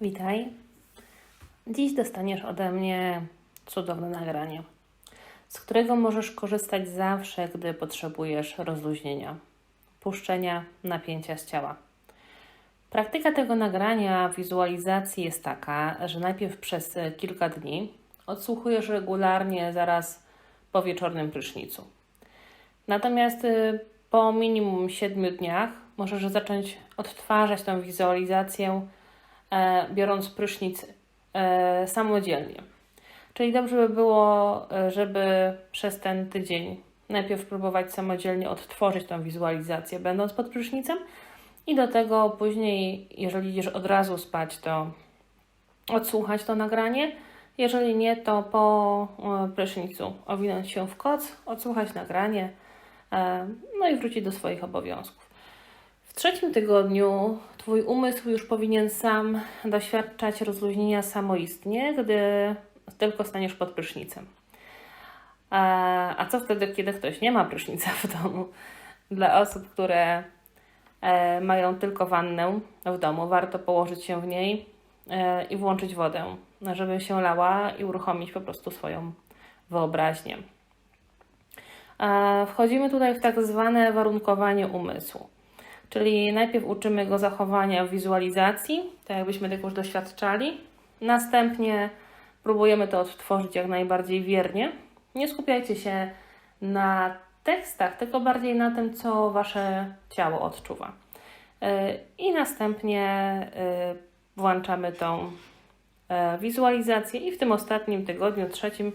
Witaj. Dziś dostaniesz ode mnie cudowne nagranie, z którego możesz korzystać zawsze, gdy potrzebujesz rozluźnienia, puszczenia napięcia z ciała. Praktyka tego nagrania wizualizacji jest taka, że najpierw przez kilka dni odsłuchujesz regularnie zaraz po wieczornym prysznicu. Natomiast y, po minimum 7 dniach możesz zacząć odtwarzać tę wizualizację, e, biorąc prysznic e, samodzielnie. Czyli dobrze by było, e, żeby przez ten tydzień najpierw próbować samodzielnie odtworzyć tę wizualizację, będąc pod prysznicem, i do tego później, jeżeli idziesz od razu spać, to odsłuchać to nagranie. Jeżeli nie, to po e, prysznicu owinąć się w koc, odsłuchać nagranie, e, no i wrócić do swoich obowiązków. Trzecim tygodniu Twój umysł już powinien sam doświadczać rozluźnienia samoistnie, gdy tylko staniesz pod prysznicem. A, a co wtedy, kiedy ktoś nie ma prysznica w domu? Dla osób, które e, mają tylko wannę w domu, warto położyć się w niej e, i włączyć wodę, żeby się lała i uruchomić po prostu swoją wyobraźnię. E, wchodzimy tutaj w tak zwane warunkowanie umysłu. Czyli najpierw uczymy go zachowania w wizualizacji, tak jakbyśmy tego już doświadczali. Następnie próbujemy to odtworzyć jak najbardziej wiernie. Nie skupiajcie się na tekstach, tylko bardziej na tym, co wasze ciało odczuwa. Yy, I następnie yy, włączamy tą yy, wizualizację, i w tym ostatnim tygodniu, trzecim,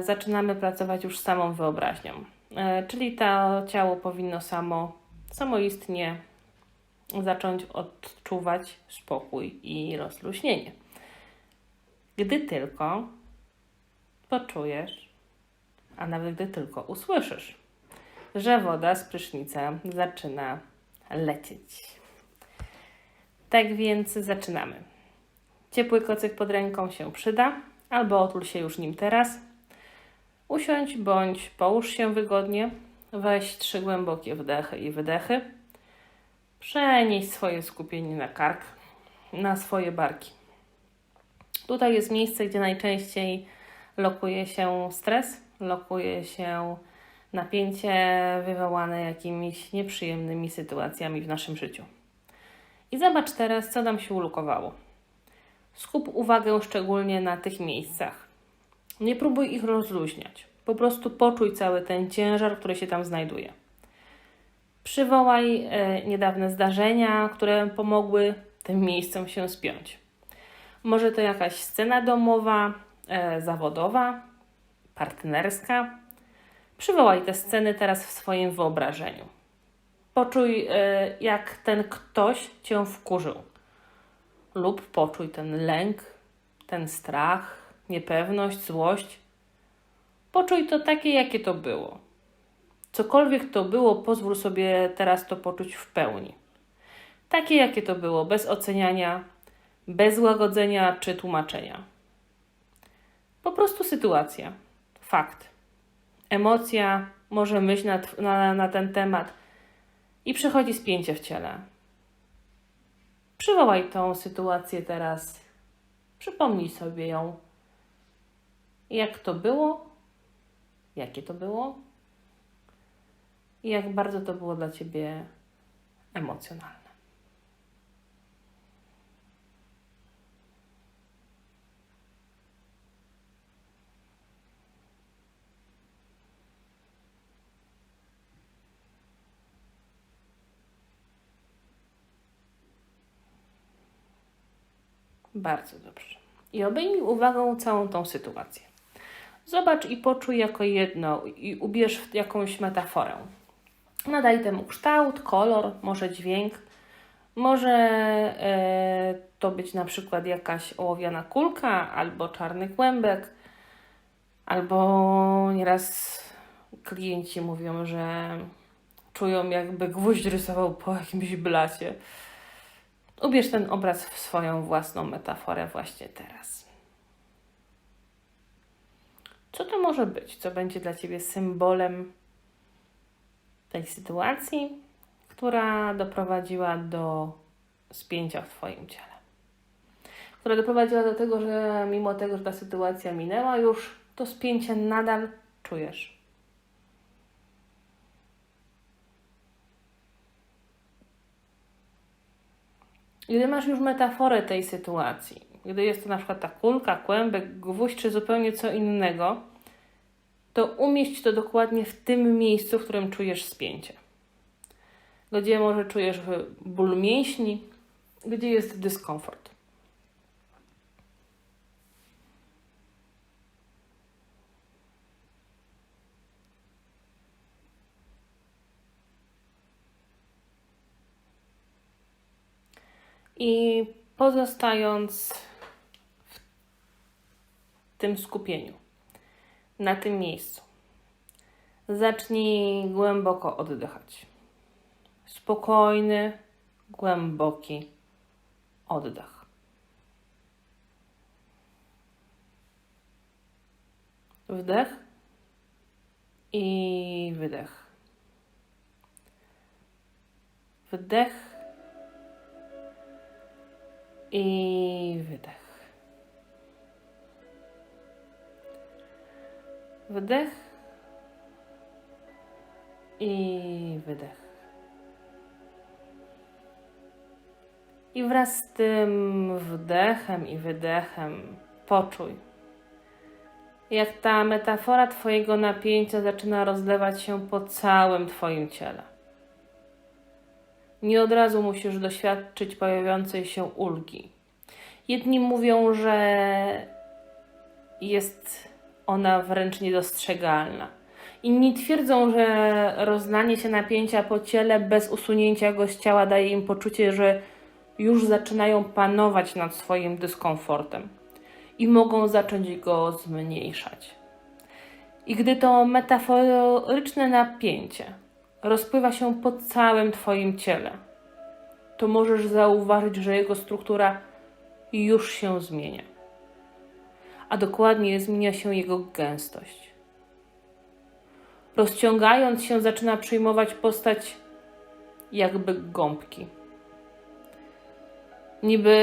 zaczynamy pracować już z samą wyobraźnią. Czyli to ciało powinno samo samoistnie zacząć odczuwać spokój i rozluźnienie. Gdy tylko poczujesz, a nawet gdy tylko usłyszysz, że woda z prysznica zaczyna lecieć. Tak więc zaczynamy. Ciepły kocyk pod ręką się przyda, albo otul się już nim teraz. Usiądź bądź połóż się wygodnie, Weź trzy głębokie wdechy i wydechy. Przenieś swoje skupienie na kark, na swoje barki. Tutaj jest miejsce, gdzie najczęściej lokuje się stres, lokuje się napięcie wywołane jakimiś nieprzyjemnymi sytuacjami w naszym życiu. I zobacz teraz, co nam się ulokowało. Skup uwagę szczególnie na tych miejscach. Nie próbuj ich rozluźniać. Po prostu poczuj cały ten ciężar, który się tam znajduje. Przywołaj e, niedawne zdarzenia, które pomogły tym miejscom się spiąć. Może to jakaś scena domowa, e, zawodowa, partnerska. Przywołaj te sceny teraz w swoim wyobrażeniu. Poczuj, e, jak ten ktoś cię wkurzył, lub poczuj ten lęk, ten strach, niepewność, złość Poczuj to takie, jakie to było. Cokolwiek to było, pozwól sobie teraz to poczuć w pełni. Takie, jakie to było, bez oceniania, bez łagodzenia czy tłumaczenia. Po prostu sytuacja, fakt. Emocja, może myśl na, na, na ten temat i przychodzi spięcie w ciele. Przywołaj tą sytuację teraz. Przypomnij sobie ją. Jak to było, jakie to było i jak bardzo to było dla ciebie emocjonalne. Bardzo dobrze. I obejmij uwagą całą tą sytuację. Zobacz i poczuj jako jedno i ubierz w jakąś metaforę. Nadaj temu kształt, kolor, może dźwięk. Może e, to być na przykład jakaś ołowiana kulka, albo czarny kłębek, albo nieraz klienci mówią, że czują jakby gwóźdź rysował po jakimś blacie. Ubierz ten obraz w swoją własną metaforę właśnie teraz. Co to może być? Co będzie dla Ciebie symbolem tej sytuacji, która doprowadziła do spięcia w Twoim ciele? która doprowadziła do tego, że mimo tego, że ta sytuacja minęła, już to spięcie nadal czujesz. Gdy masz już metaforę tej sytuacji, gdy jest to na przykład ta kulka, kłębek, gwóźdź czy zupełnie co innego, to umieść to dokładnie w tym miejscu, w którym czujesz spięcie. Gdzie może czujesz ból mięśni, gdzie jest dyskomfort. I pozostając tym skupieniu, na tym miejscu, zacznij głęboko oddychać. Spokojny, głęboki oddech. Wdech i wydech. Wdech i wydech. Wdech i wydech. I wraz z tym wdechem i wydechem poczuj, jak ta metafora Twojego napięcia zaczyna rozlewać się po całym Twoim ciele. Nie od razu musisz doświadczyć pojawiającej się ulgi. Jedni mówią, że jest ona wręcz niedostrzegalna. Inni twierdzą, że roznanie się napięcia po ciele bez usunięcia go z ciała daje im poczucie, że już zaczynają panować nad swoim dyskomfortem i mogą zacząć go zmniejszać. I gdy to metaforyczne napięcie rozpływa się po całym Twoim ciele, to możesz zauważyć, że jego struktura już się zmienia. A dokładnie zmienia się jego gęstość. Rozciągając się, zaczyna przyjmować postać jakby gąbki. Niby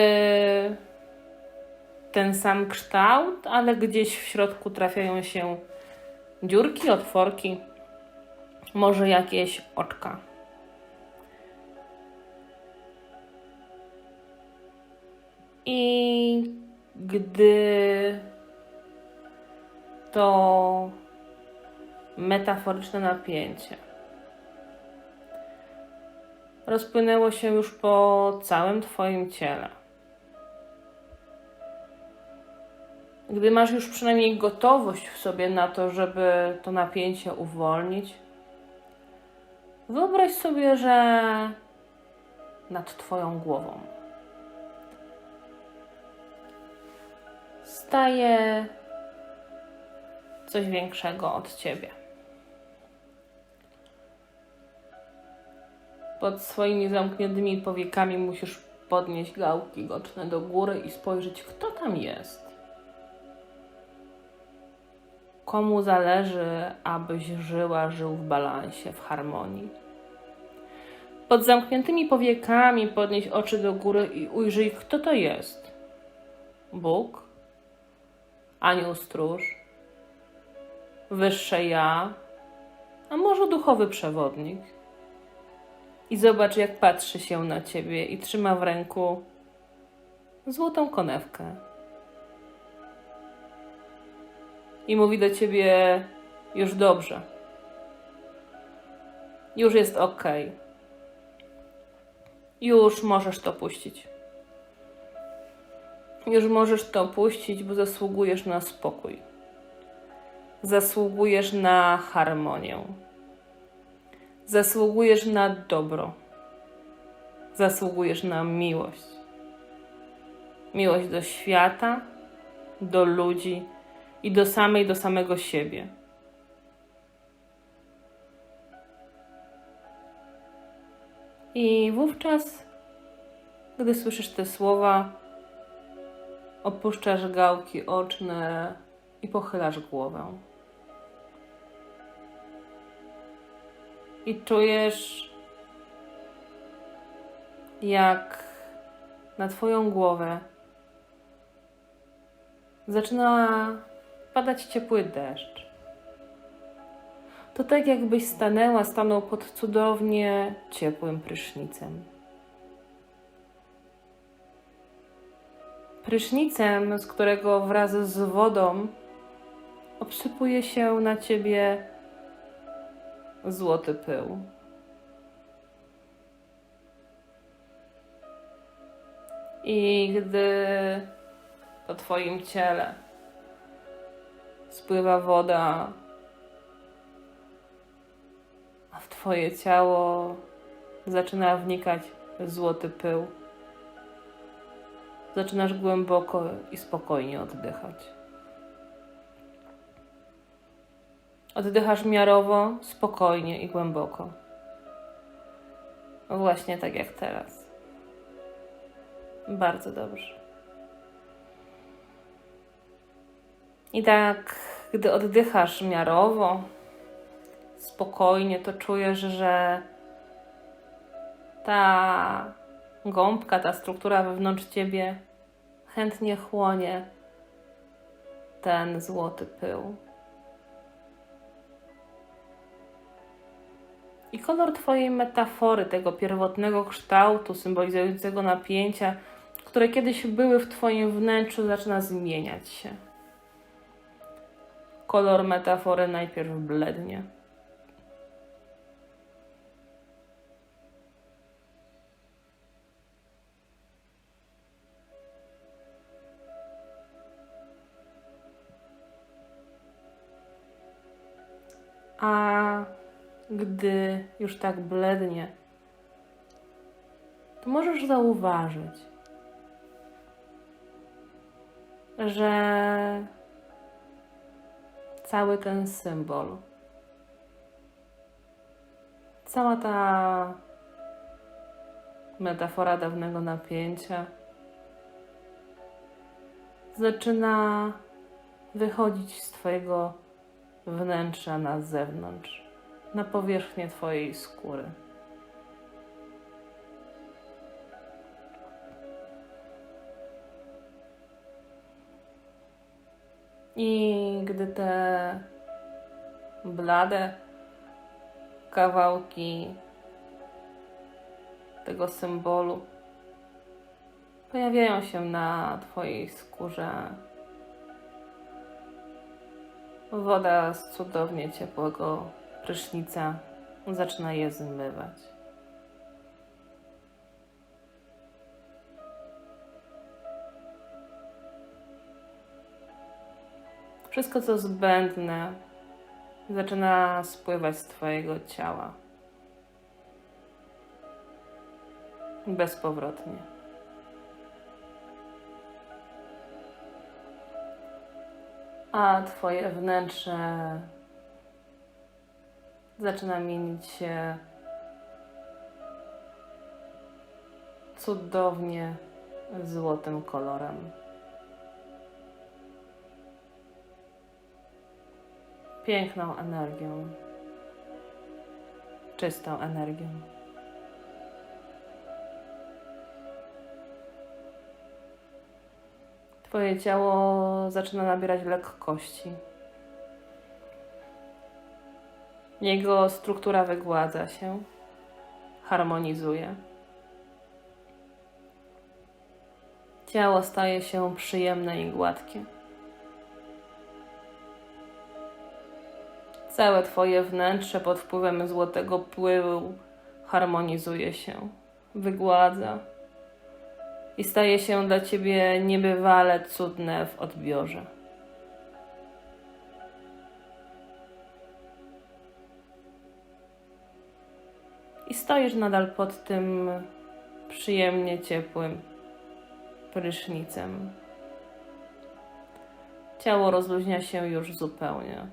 ten sam kształt, ale gdzieś w środku trafiają się dziurki, otworki może jakieś oczka. I gdy to metaforyczne napięcie rozpłynęło się już po całym Twoim ciele. Gdy masz już przynajmniej gotowość w sobie na to, żeby to napięcie uwolnić, Wyobraź sobie, że nad Twoją głową staje coś większego od Ciebie. Pod swoimi zamkniętymi powiekami musisz podnieść gałki goczne do góry i spojrzeć, kto tam jest. Komu zależy, abyś żyła, żył w balansie, w harmonii. Pod zamkniętymi powiekami podnieś oczy do góry i ujrzyj, kto to jest. Bóg, anioł stróż, wyższe ja, a może duchowy przewodnik. I zobacz, jak patrzy się na ciebie i trzyma w ręku złotą konewkę. I mówi do ciebie: Już dobrze. Już jest ok. Już możesz to puścić. Już możesz to puścić, bo zasługujesz na spokój. Zasługujesz na harmonię. Zasługujesz na dobro. Zasługujesz na miłość. Miłość do świata, do ludzi i do samej, do samego siebie. I wówczas, gdy słyszysz te słowa, opuszczasz gałki oczne i pochylasz głowę. I czujesz, jak na Twoją głowę zaczyna padać ciepły deszcz. To tak jakbyś stanęła, stanął pod cudownie ciepłym prysznicem. Prysznicem, z którego wraz z wodą obsypuje się na ciebie złoty pył. I gdy po Twoim ciele spływa woda, a w Twoje ciało zaczyna wnikać złoty pył, zaczynasz głęboko i spokojnie oddychać. Oddychasz miarowo, spokojnie i głęboko. Właśnie tak jak teraz. Bardzo dobrze. I tak, gdy oddychasz miarowo, spokojnie, to czujesz, że ta gąbka, ta struktura wewnątrz ciebie chętnie chłonie ten złoty pył. I kolor Twojej metafory, tego pierwotnego kształtu symbolizującego napięcia, które kiedyś były w Twoim wnętrzu, zaczyna zmieniać się. Kolor metafory najpierw blednie. A gdy już tak blednie, to możesz zauważyć, że cały ten symbol, cała ta metafora dawnego napięcia zaczyna wychodzić z Twojego wnętrza na zewnątrz, na powierzchnię Twojej skóry. I gdy te blade kawałki tego symbolu pojawiają się na Twojej skórze, woda z cudownie ciepłego prysznica zaczyna je zmywać. Wszystko, co zbędne, zaczyna spływać z Twojego ciała. Bezpowrotnie. A Twoje wnętrze zaczyna mienić się cudownie złotym kolorem. piękną energią, czystą energią. Twoje ciało zaczyna nabierać lekkości. Jego struktura wygładza się, harmonizuje. Ciało staje się przyjemne i gładkie. Całe Twoje wnętrze pod wpływem złotego pływu harmonizuje się, wygładza i staje się dla Ciebie niebywale cudne w odbiorze. I stoisz nadal pod tym przyjemnie ciepłym prysznicem. Ciało rozluźnia się już zupełnie.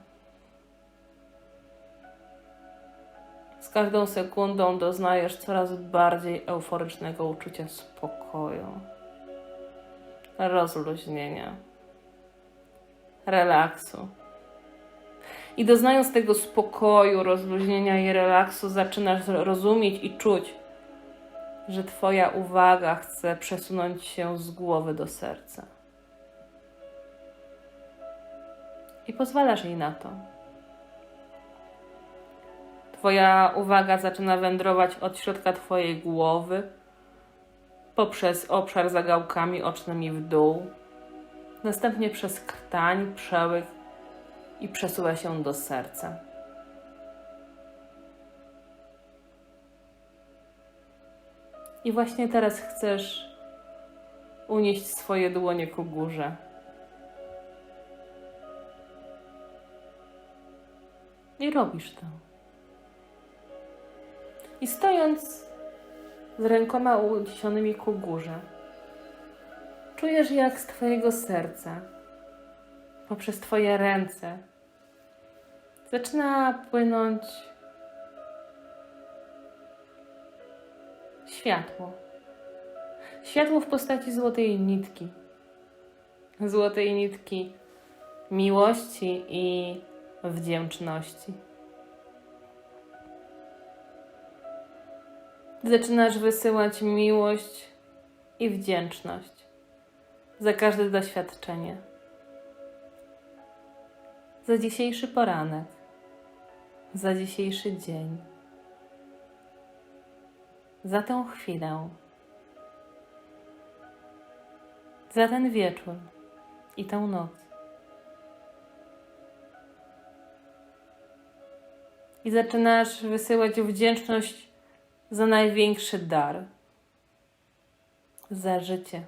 Z każdą sekundą doznajesz coraz bardziej euforycznego uczucia spokoju, rozluźnienia, relaksu. I doznając tego spokoju, rozluźnienia i relaksu, zaczynasz rozumieć i czuć, że Twoja uwaga chce przesunąć się z głowy do serca. i pozwalasz jej na to. Twoja uwaga zaczyna wędrować od środka Twojej głowy poprzez obszar za gałkami ocznymi w dół, następnie przez krtań, przełyk i przesuwa się do serca. I właśnie teraz chcesz unieść swoje dłonie ku górze. I robisz to. I stojąc z rękoma uniesionymi ku górze, czujesz jak z Twojego serca, poprzez Twoje ręce, zaczyna płynąć światło. Światło w postaci złotej nitki. Złotej nitki miłości i wdzięczności. Zaczynasz wysyłać miłość i wdzięczność za każde doświadczenie. Za dzisiejszy poranek, za dzisiejszy dzień, za tę chwilę, za ten wieczór i tę noc. I zaczynasz wysyłać wdzięczność za największy dar za życie.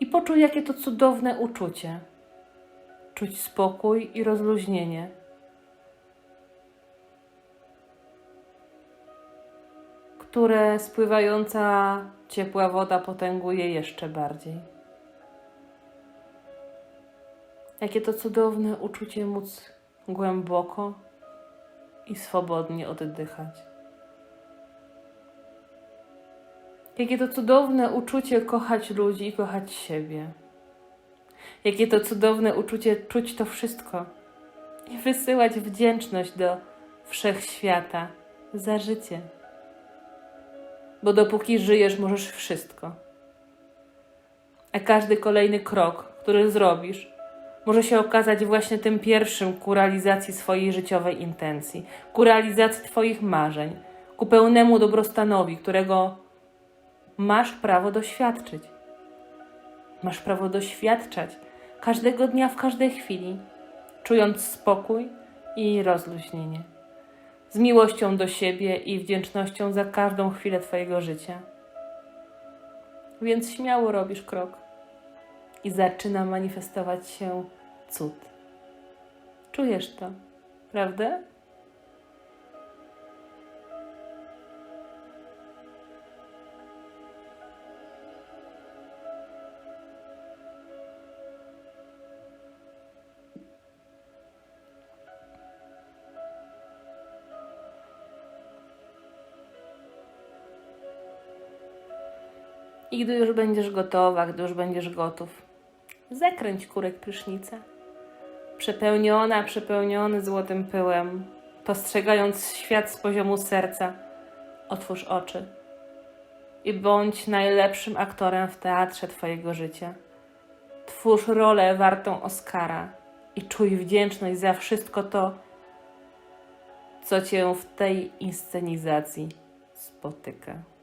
I poczuj, jakie to cudowne uczucie czuć spokój i rozluźnienie. które spływająca ciepła woda potęguje jeszcze bardziej. Jakie to cudowne uczucie móc głęboko i swobodnie oddychać. Jakie to cudowne uczucie kochać ludzi i kochać siebie. Jakie to cudowne uczucie czuć to wszystko i wysyłać wdzięczność do wszechświata za życie. Bo dopóki żyjesz, możesz wszystko. A każdy kolejny krok, który zrobisz, może się okazać właśnie tym pierwszym ku realizacji swojej życiowej intencji, ku realizacji Twoich marzeń, ku pełnemu dobrostanowi, którego masz prawo doświadczyć. Masz prawo doświadczać każdego dnia, w każdej chwili, czując spokój i rozluźnienie, z miłością do siebie i wdzięcznością za każdą chwilę Twojego życia. Więc śmiało robisz krok i zaczyna manifestować się cud. Czujesz to, prawda? I gdy już będziesz gotowa, gdy już będziesz gotów, zakręć kurek prysznica. Przepełniona, przepełniony złotym pyłem, postrzegając świat z poziomu serca, otwórz oczy i bądź najlepszym aktorem w teatrze Twojego życia. Twórz rolę wartą Oscara i czuj wdzięczność za wszystko to, co Cię w tej inscenizacji spotyka.